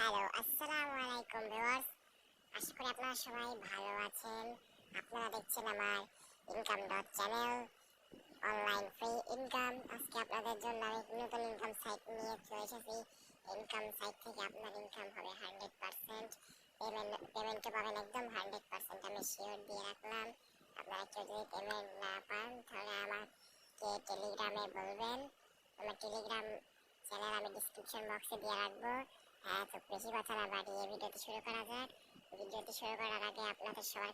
Hello, আসসালামু আলাইকুম viewers. আশা করি আপনারা সবাই ভালো আছেন। আপনারা দেখছেন আমার income dot channel online free income আজকে আপনাদের জন্য আমি নতুন ইনকাম সাইট নিয়ে চলে এসেছি। ইনকাম সাইট থেকে আপনার ইনকাম হবে হান্ড্রেড পার্সেন্ট পেমেন্ট পেমেন্টও পাবেন একদম হান্ড্রেড পার্সেন্ট আমি শিওর দিয়ে রাখলাম। আপনারা কেউ যদি পেমেন্ট না পান, তাহলে আমাকে টেলিগ্রামে বলবেন। আমার টেলিগ্রাম চ্যানেল আমি ডিসক্রিপশন বক্সে দিয়ে রাখব। হ্যাঁ তো বেশি কথা না বাড়িয়ে ভিডিওটি শুরু করা যাক।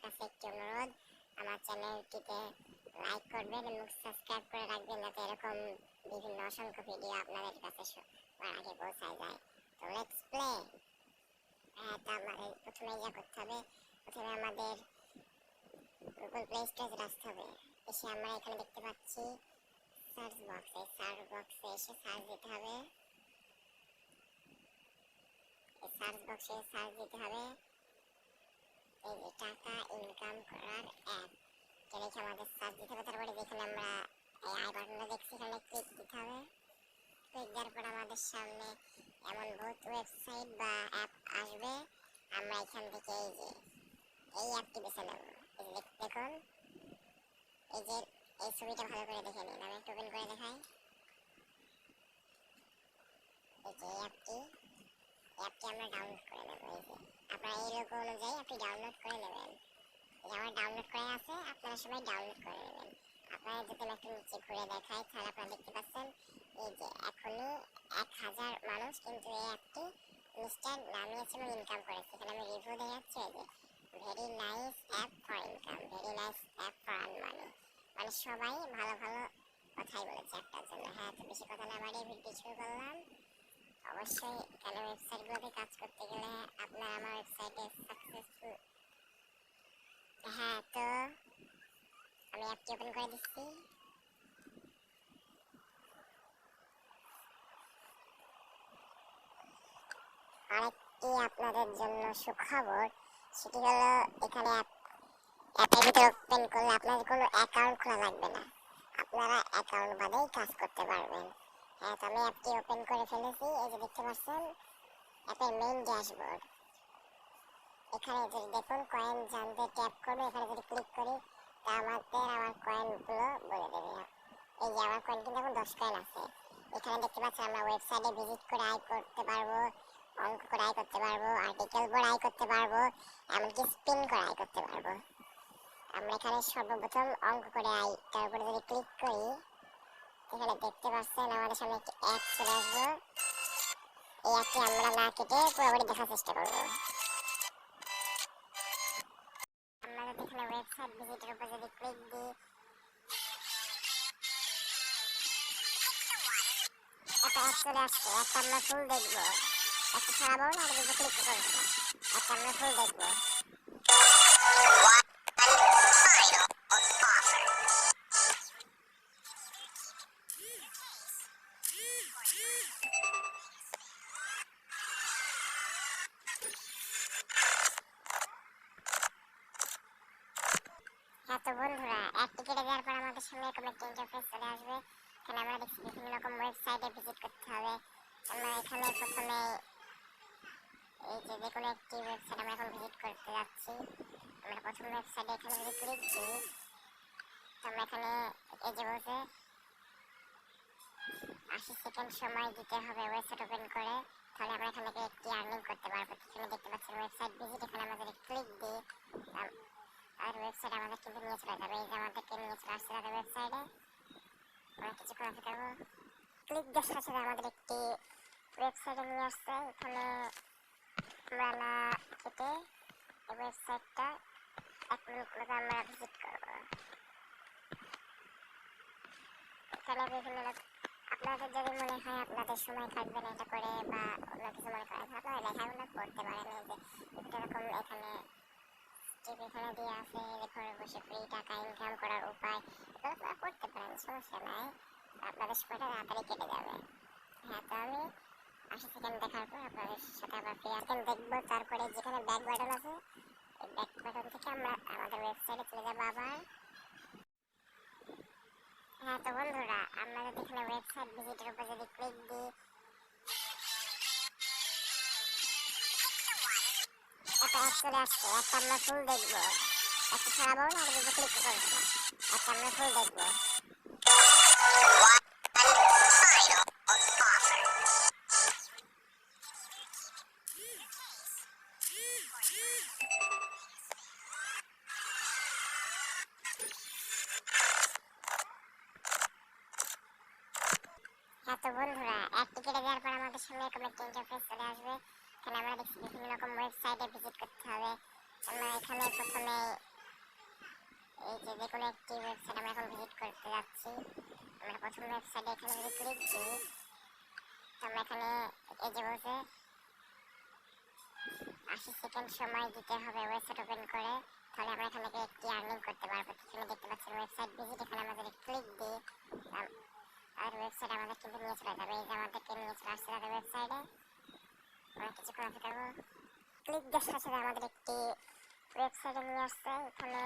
কাছে এরকম বিভিন্ন অসংখ্য আপনাদের কাছে আগে হ্যাঁ আমাদের প্রথমে যা করতে আমরা এখানে দেখতে পাচ্ছি সার্চ বক্সে সার্চ বক্সে এসে সার্চ দিতে হবে। সার্চ বক্সে সার্চ দিতে হবে। এই যে টাকা ইনকাম করার অ্যাপ আমাদের সার্চ দিতে হবে, তারপরে যেখানে আমরা এই আই বাটনটা দেখছি ক্লিক দিতে হবে। ক্লিক দেওয়ার পর আমাদের সামনে এমন বহুত ওয়েবসাইট বা অ্যাপ আসবে। আমরা এখান থেকে এই যে, এই অ্যাপটি বেছে নেব। দেখুন। এই যে, এই ছবিটা ভালো করে দেখে নিন। আমি একটু ওপেন করে দেখাই। এই যে অ্যাপটি অ্যাপটি আমরা ডাউনলোড করে নেব, এই যে। আপনারা এই লোগো অনুযায়ী আপনি ডাউনলোড করে নেবেন। যে আমার ডাউনলোড করে আছে, আপনারা সবাই ডাউনলোড করে নেবেন। আপনারা যদি আমি একটু নিচে ঘুরে দেখাই, তাহলে আপনারা দেখতে পাচ্ছেন, এই যে এখনই এক হাজার মানুষ কিন্তু এই অ্যাপটি ইনস্ট্যান্ট নামিয়েছে এবং ইনকাম করেছে। এখানে আমি রিভিউ দেখাচ্ছি, এই যে very nice app for income very nice app for earn money মানে সবাই ভালো ভালো কথাই বলেছে একটার জন্য। হ্যাঁ তো বেশি কথা না বাড়িয়ে ভিডিও শুরু করলাম। অবশ্যই এখানে ওয়েবসাইটগুলোতে কাজ করতে গেলে আপনার আমার ওয়েবসাইটে সাকসেসফুল হ্যাঁ তো আমি অ্যাপটি ওপেন করে দিচ্ছি। আরেকটি আপনাদের জন্য সুখবর, সেটি এখানে অ্যাপ অ্যাপের ভিতরে ওপেন করলে আপনাদের কোনো অ্যাকাউন্ট খোলা লাগবে না। আপনারা অ্যাকাউন্ট বাদেই কাজ করতে পারবেন। হ্যাঁ তো আমি অ্যাপটি ওপেন করে ফেলেছি, এই যে দেখতে পাচ্ছেন অ্যাপের মেইন ড্যাশবোর্ড এখানে যদি দেখুন কয়েন জানতে ট্যাপ করবে, এখানে যদি ক্লিক করি, তা আমাদের আমার কয়েনগুলো বলে দেবে। এই যে আমার কয়েন কিন্তু এখন দশ কয়েন আছে। এখানে দেখতে পাচ্ছেন, আমরা ওয়েবসাইটে ভিজিট করে আয় করতে পারব, অঙ্ক করে আয় করতে পারব আর্টিকেল পড়ে আয় করতে পারব, এমনকি স্পিন করে আয় করতে পারব। আমরা এখানে সর্বপ্রথম অঙ্ক করে আয় তার উপরে যদি ক্লিক করি এখানে দেখতে পাচ্ছেন আমাদের সামনে একটি অ্যাপ চলে আসবে। এই অ্যাপটি আমরা না কেটে পুরোপুরি দেখার চেষ্টা করব। আমরা ওয়েবসাইট ভিজিটের উপর যদি ক্লিক দিই, একটা অ্যাপ চলে আসছে একটা আমরা ফুল দেখব। একটা ছাড়াবো না আর ক্লিক করব। একটা আমরা ফুল দেখব। তো বন্ধুরা অ্যাপটি কেটে দেওয়ার পর আমাদের সামনে এরকম একটা ইন্টারফেস চলে আসবে। এখানে আমরা দেখছি বিভিন্ন রকম ওয়েবসাইটে ভিজিট করতে হবে। আমরা এখানে প্রথমে এই যে যে কোনো একটি ওয়েবসাইট আমরা এখন ভিজিট করতে যাচ্ছি। আমরা প্রথম ওয়েবসাইটে এখানে যদি ক্লিক দিই আমরা এখানে এই যে বলছে, আশি সেকেন্ড সময় দিতে হবে ওয়েবসাইট ওপেন করে। তাহলে আমরা এখান থেকে একটি আর্নিং করতে পারব। এখানে দেখতে পাচ্ছেন ওয়েবসাইট ভিজিট এখানে যদি ক্লিক দিই আর ওয়েবসাইট আমাদের কিন্তু নিয়ে চলে যাবে এই যে আমাদেরকে নিয়ে চলে আসছে তাদের ওয়েবসাইটে আমরা কিছুক্ষণ অপেক্ষা করব। ক্লিক দেওয়ার সাথে আমাদের একটি ওয়েবসাইটে নিয়ে আসছে। এখানে না কেটে এই ওয়েবসাইটটা এক মিনিট মতো আমরা ভিজিট করব। এখানে বিভিন্ন আপনাদের যদি মনে হয় আপনাদের সময় কাটবে না এটা করে বা অন্য কিছু মনে করেন, আপনারা লেখাগুলো পড়তে পারেন। এই যে বিভিন্ন রকম এখানে এখানে দিয়ে আছে ঘরে বসে ফ্রি টাকা ইনকাম করার উপায় এগুলো আপনারা করতে পারেন, সমস্যা নাই। আপনাদের সময়টা তাড়াতাড়ি কেটে যাবে। হ্যাঁ তো আমি আশি সেকেন্ড দেখার পর আপনাদের সাথে আবার ফ্রি সেকেন্ড দেখব তারপরে যেখানে ব্যাক বাটন আছে, এই ব্যাক বাটন থেকে আমরা আমাদের ওয়েবসাইটে চলে যাব আবার। হ্যাঁ তো বন্ধুরা আমরা যদি এখানে ওয়েবসাইট ভিজিটের উপর যদি ক্লিক দিই অ্যাড চলে আসছে একটা আমরা ফুল দেখব। একটা ছাড়াবো না আর দুটো ক্লিক করব। একটা আমরা ফুল দেখব। হ্যাঁ তো বন্ধুরা, এক টিকেটে দেওয়ার পর আমাদের সামনে এরকম একটা ইন্টারফেস চলে আসবে। এখানে আমরা দেখছি বিভিন্ন রকম ওয়েবসাইটে ভিজিট করতে হবে। আমরা এখানে প্রথমে এই যে যে কোনো একটি ওয়েবসাইট আমরা এখন ভিজিট করতে যাচ্ছি। আমরা প্রথম ওয়েবসাইটে এখানে যদি ক্লিক দিই আমরা এখানে এই যে বলছে, আশি সেকেন্ড সময় দিতে হবে ওয়েবসাইট ওপেন করে। তাহলে আমরা এখান থেকে একটি আর্নিং করতে পারব। এখানে দেখতে পাচ্ছেন ওয়েবসাইট ভিজিট এখানে আমাদের ক্লিক দিই আর ওয়েবসাইট আমাদের কিন্তু নিয়ে চলে যাবে। এই যে আমাদেরকে নিয়ে চলে আসছে আছে করব ক্লিক সাথে সাথে আমাদের একটি ওয়েবসাইটে নিয়ে আসছে এখানে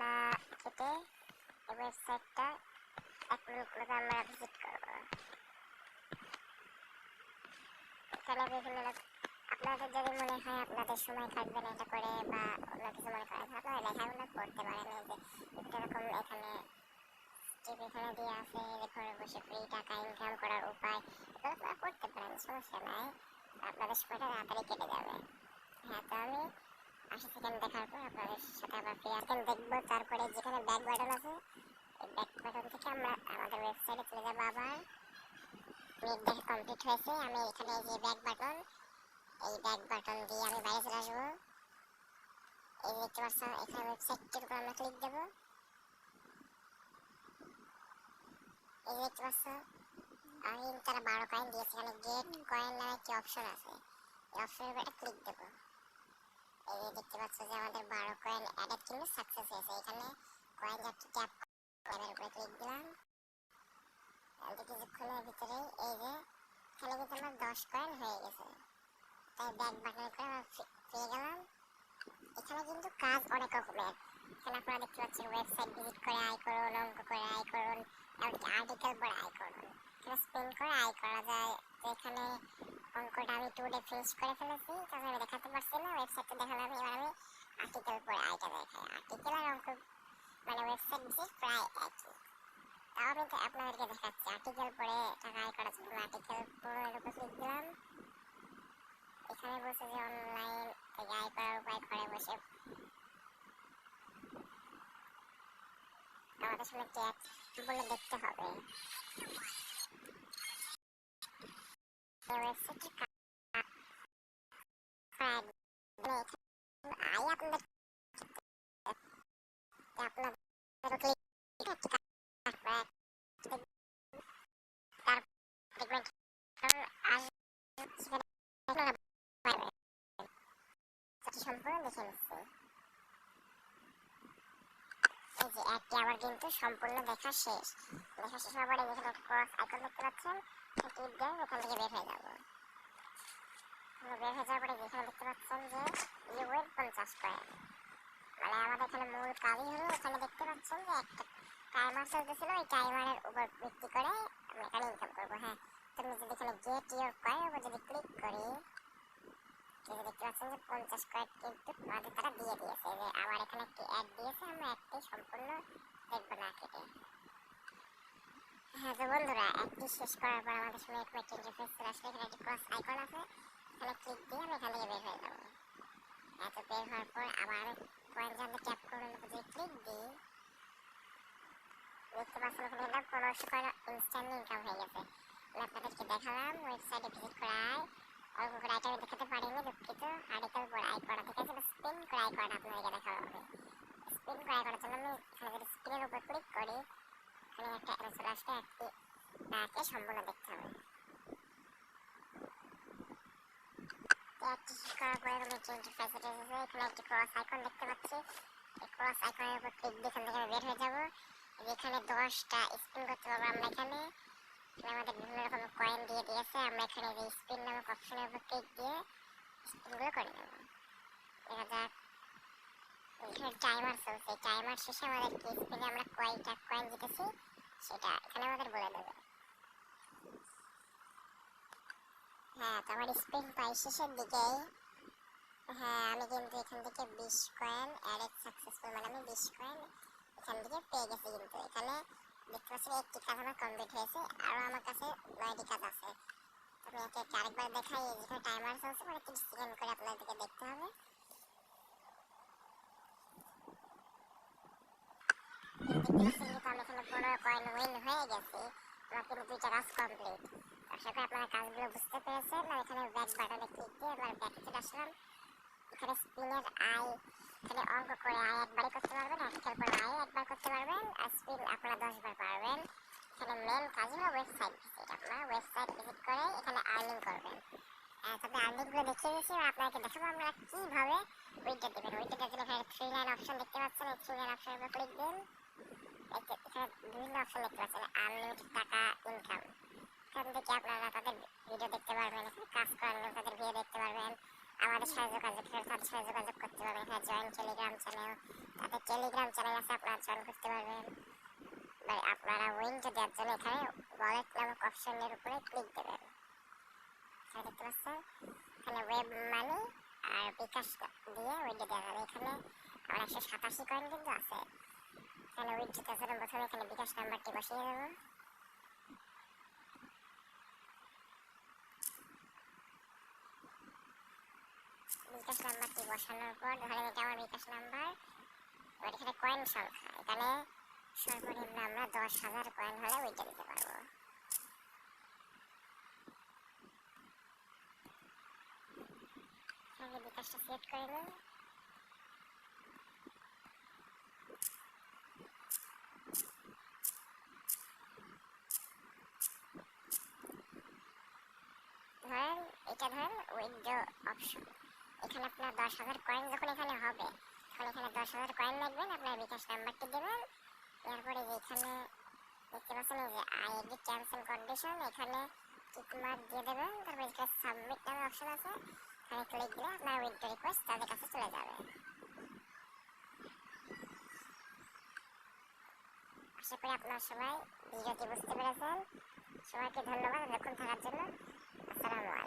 না কেটে এই ওয়েবসাইটটা এক মিনিট আমরা ভিজিট করব এখানে বিভিন্ন আপনাদের যদি মনে হয় আপনাদের সময় কাটবে না, এটা করে বা অন্য কিছু মনে করেন আপনারা লেখাগুলো করতে পারেন এই যে বিভিন্ন রকম এখানে এখানে দিয়ে আছে ঘরে বসে ফ্রি টাকা ইনকাম করার উপায়, এগুলো করতে পারেন। সমস্যা নাই। আপনাদের সময়টা তাড়াতাড়ি কেটে যাবে। হ্যাঁ তো আমি আশি সেকেন্ড দেখার পর আপনাদের সাথে আবার ফ্রি সেকেন্ড দেখব তারপরে যেখানে ব্যাক বাটন আছে, এই ব্যাক বাটন থেকে আমরা আমাদের ওয়েবসাইটে চলে যাব আবার। মিনিট কমপ্লিট হয়েছে, আমি এখানে যে ব্যাক বাটন এই ব্যাক বাটন দিয়ে আমি বাইরে চলে আসব। এই দেখতে পাচ্ছেন, এখানে ওয়েবসাইটটির উপর আমরা ক্লিক দেবো। এই দেখতে পাচ্ছ আমি তারা বারো কয়েন দিয়েছে এখানে গেট কয়েন নামে একটি অপশন আছে। এই অপশনের উপর ক্লিক দেবো। এই যে দেখতে পাচ্ছ যে আমাদের বারো কয়েন অ্যাডেড কিন্তু সাকসেস হয়েছে। এখানে কয়েন যাচ্ছে ট্যাপ কয়েনের উপরে ক্লিক দিলাম। তাহলে কিছুক্ষণের ভিতরেই এই যে এখানে কিন্তু আমার দশ কয়েন হয়ে গেছে। তাই ব্যাক বাটনের করে পেয়ে গেলাম। এখানে কিন্তু কাজ অনেক রকমের। এখানে আপনারা দেখতে পাচ্ছেন ওয়েবসাইট ভিজিট করে আয় করুন, অঙ্ক করে আয় করুন, এমনকি আর্টিকেল পড়ে আয় করুন। এখানে স্পেন করে আয় করা যায় তো এখানে অঙ্কটা আমি টু ডে ফিনিশ করে ফেলেছি। তাহলে আমি দেখাতে পারছি না ওয়েবসাইটটা দেখালাম, এবার আমি আর্টিকেল পড়ে আয়টা দেখাই। আর্টিকেল আর অঙ্ক মানে ওয়েবসাইট ভিজিট প্রায় একই। তাও আমি আপনাদেরকে দেখাচ্ছি। আর্টিকেল পড়ে টাকা আয় করার জন্য আর্টিকেল পড়ার উপর ক্লিক দিলাম। এখানে বলছে যে অনলাইন থেকে আয় করার উপায় ঘরে বসে। আমাদের সামনে ট্যাগ বলে দেখতে হবে। ওয়েবসাইটের কাজ আই আপনাদের আপনাদের ক্লিক তার দেখবেন সম্পূর্ণ দেখে শেষ। দেখা শেষ হওয়ার পরে ক্রস আইকন দেখতে পাচ্ছেন। টিপ দেন, ওখান থেকে বের হয়ে যাব। আমরা বের হয়ে যাওয়ার পরে যেখানে দেখতে পাচ্ছেন যে ইউএর পঞ্চাশ কয়েন মানে আমাদের এখানে মূল কাজই হলো এখানে দেখতে পাচ্ছেন যে একটা টাইমার চলতেছিল, ওই টাইমারের উপর ভিত্তি করে আমরা এখানে ইনকাম করব। হ্যাঁ তো আমি যদি এখানে গেট ইউর কয়েন উপর যদি ক্লিক করি এই দেখতে পাচ্ছেন যে পঞ্চাশ কয়েন কিন্তু আমাদের তারা দিয়ে দিয়েছে। যে আবার এখানে একটি অ্যাড দিয়েছে, আমরা অ্যাডটি সম্পূর্ণ দেখব না কেটে। হ্যাঁ তো বন্ধুরা অ্যাডটি শেষ করার পর আমাদের সামনে এরকম একটি ইন্টারফেস চলে আসলে এখানে একটি ক্রস আইকন আছে। এখানে ক্লিক দিয়ে আমি এখান থেকে বের হয়ে যাব। এত বের হওয়ার পর আবার কয়েন জানতে ট্যাপ করুন যদি ক্লিক দিই দেখতে পাচ্ছেন ওখানে এটা পনেরোশো হয়ে দেখালাম ওয়েবসাইটে ভিজিট করায় অল্প করে দেখাতে পারিনি, দুঃখিত। আর্টিকেল পর আই করা থেকে আছে স্পিন করে আই করাটা আপনাদেরকে দেখা হবে স্পিন করে আই করার জন্য আমি স্পিনের উপর ক্লিক করি এখানে একটা অ্যারো একটি তাকে সম্পূর্ণ দেখতে হবে। দেখতে পাচ্ছি। এই ক্রস আইকনের উপর ক্লিক দিয়ে দশটা স্পিন করতে পারব আমরা এখানে। বিভিন্ন রকম কয়েন দিয়ে দিয়েছে। আমরা এখানে যে স্পিন নামক অপশনের উপর ক্লিক দিয়ে স্পিনগুলো করে নেব। দেখা যাক। আমরা কয়টা কয়েন জিতেছি। সেটা এখানে আমাদের বলে দেবে। হ্যাঁ তো আমার স্পিন প্রায় শেষের দিকেই। হ্যাঁ আমি কিন্তু এখান থেকে বিশ কয়েন অ্যাড সাকসেসফুল মানে আমি বিশ কয়েন এখান থেকে পেয়ে গেছি কিন্তু। এখানে দেখতে পাচ্ছেন একটি কাজ আমার কমপ্লিট হয়েছে, আরও আমার কাছে নয়টি কাজ আছে। আমি একে একে আরেকবার দেখাই যেখানে টাইমার চলছে মানে তিরিশ সেকেন্ড করে আপনাদেরকে দেখতে হবে। পাচ্ছেন কিন্তু আমি এখানে পনেরো কয়েন উইন হয়ে গেছি। আমার কিন্তু দুইটা কাজ কমপ্লিট আশা করি আপনারা কাজগুলো বুঝতে পেরেছেন, আর এখানে ব্যাক বাটনে ক্লিক দিয়ে এবার ব্যাকে চলে আসলাম। এখানে স্পিনের আই এখানে অঙ্ক করে আই একবারই করতে পারবেন একের পর আই একবার করতে পারবেন, আর স্পিন আপনারা দশবার পারবেন। এখানে মেন কাজ হলো ওয়েবসাইট ভিজিট আপনারা ওয়েবসাইট ভিজিট করে এখানে আর্নিং করবেন। তবে আর্নিংগুলো দেখিয়ে দিয়েছি, এবার আপনাকে দেখাবো আমরা কীভাবে উইডটা দেবেন। উইডটা জন্য এখানে থ্রি লাইন অপশন দেখতে পাচ্ছেন, এই থ্রি লাইন অপশনের ক্লিক দিন। এখানে বিভিন্ন অপশন দেখতে পাচ্ছেন আনলিমিটেড টাকা আপনারা তাদের ভিডিও দেখতে পারবেন কাজ করার তাদের দেখতে পারবেন। আমাদের সাথে যোগাযোগ তাদের করতে পারবেন, এখানে জয়েন টেলিগ্রাম চ্যানেল তাদের আছে, আপনারা জয়েন করতে পারবেন। আপনারা উইনটা দেওয়ার জন্য এখানে ওয়ালেট নামক অপশনের উপরে মানি আর বিকাশ দিয়ে এখানে আমার একশো সাতাশি কয়েন কিন্তু আছে। এখানে উইথ জন্য প্রথমে এখানে বিকাশ নাম্বারটি বসিয়ে দেবো? বিকাশ নাম্বারটি বসানোর পর ধরেন এটা আমার বিকাশ নাম্বার, এবার এখানে কয়েন সংখ্যা, এখানে সর্বনিম্ন আমরা দশ হাজার কয়েন হলে উইথটা দিতে পারব। এখানে বিকাশটা সিলেক্ট করে নিন ধরেন এটা ধরেন উইথড্র অপশন এখানে আপনার দশ হাজার কয়েন যখন এখানে হবে, তখন এখানে দশ হাজার কয়েন লাগবেন, আপনার বিকাশ নাম্বারটি দেবেন। এরপরে এখানে দেখতে পাচ্ছেন এই যে আই এডি টার্মস এন্ড কন্ডিশন এখানে টিক মার্ক দিয়ে দেবেন। তারপর এখানে সাবমিট নামে অপশন আছে, এখানে ক্লিক দিলে আপনার উইথড্র রিকোয়েস্ট তাদের কাছে চলে যাবে। আশা করি আপনারা সবাই ভিডিওটি বুঝতে পেরেছেন। সবাইকে ধন্যবাদ, এতক্ষণ থাকার জন্য। আসসালামু